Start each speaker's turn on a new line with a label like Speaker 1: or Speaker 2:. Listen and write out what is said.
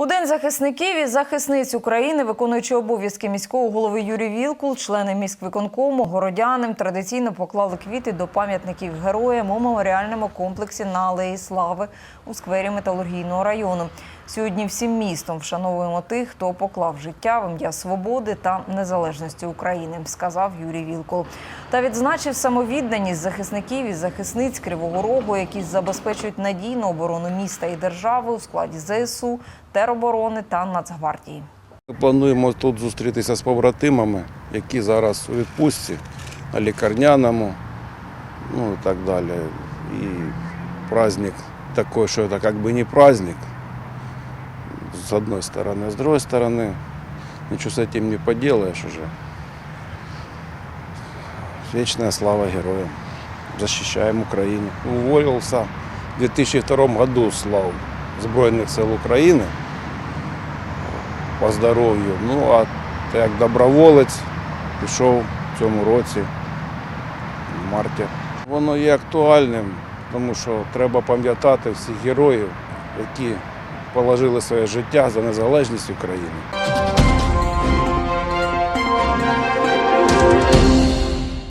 Speaker 1: У День захисників і захисниць України, виконуючи обов'язки міського голови Юрій Вілкул, члени міськвиконкому, городянам традиційно поклали квіти до пам'ятників героям у меморіальному комплексі на Алеї Слави у сквері металургійного району. Сьогодні всім містом вшановуємо тих, хто поклав життя в ім'я свободи та незалежності України, сказав Юрій Вілкул. Та відзначив самовідданість захисників і захисниць Кривого Рогу, які забезпечують надійну оборону міста і держави у складі ЗСУ, тероборони та Нацгвардії.
Speaker 2: Ми плануємо тут зустрітися з побратимами, які зараз у відпустці, на лікарняному, ну і так далі. І праздник такий, що це як би не праздник, з одної сторони, з другої сторони, нічого з цим не поделаешь уже. Вечная слава героям. Защищаем Украину. Уволился в 2002 году с лав Збройних сил України по здоров'ю. Ну а як доброволець пішов в цьому році, в марті. Воно є актуальним, тому що треба пам'ятати всіх героїв, які положили своє життя за незалежність України.